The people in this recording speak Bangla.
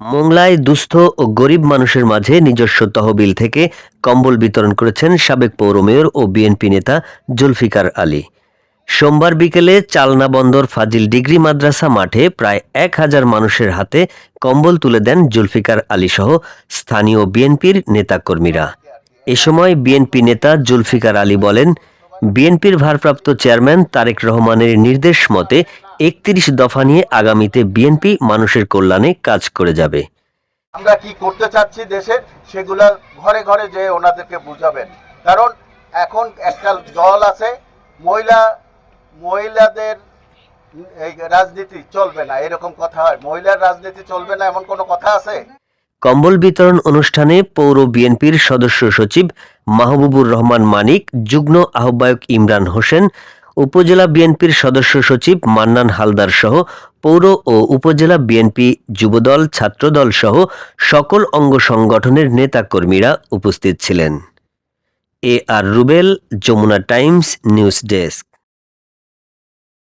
মোংলায় দুস্থ ও গরিব মানুষের মাঝে নিজস্ব তহবিল থেকে কম্বল বিতরণ করেছেন সাবেক পৌর মেয়র ও বিএনপি নেতা জুলফিকার আলী। সোমবার বিকেলে চালনা বন্দর ফাজিল ডিগ্রি মাদ্রাসা মাঠে প্রায় এক হাজার মানুষের হাতে কম্বল তুলে দেন জুলফিকার আলী সহ স্থানীয় বিএনপির নেতাকর্মীরা। এ সময় বিএনপি নেতা জুলফিকার আলী বলেন বিএনপির ভারপ্রাপ্ত চেয়ারম্যান তারেক রহমানের নির্দেশ মতে, একত্রিশ দফা নিয়ে আগামীতে বিএনপি মানুষের কল্যাণে কাজ করে যাবে। আমরা কি করতে চাচ্ছি দেশের সেগুলা ঘরে ঘরে যে ওনাদেরকে বুঝাবেন। কারণ এখন একটা দল আছে, মহিলা, মহিলাদের রাজনীতি চলবে না, এরকম কথা হয়। মহিলার রাজনীতি চলবে না, এমন কোনো কথা আছে? কম্বল বিতরণ অনুষ্ঠানে পৌর বিএনপির সদস্য সচিব মাহবুবুর রহমান মানিক, যুগ্ম আহ্বায়ক ইমরান হোসেন, উপজেলা বিএনপির সদস্য সচিব মান্নান হালদার সহ পৌর ও উপজেলা বিএনপি যুবদল, ছাত্রদল সহ সকল অঙ্গ সংগঠনের নেতাকর্মীরা উপস্থিত ছিলেন। A R Rubel, Jamuna Times, news desk.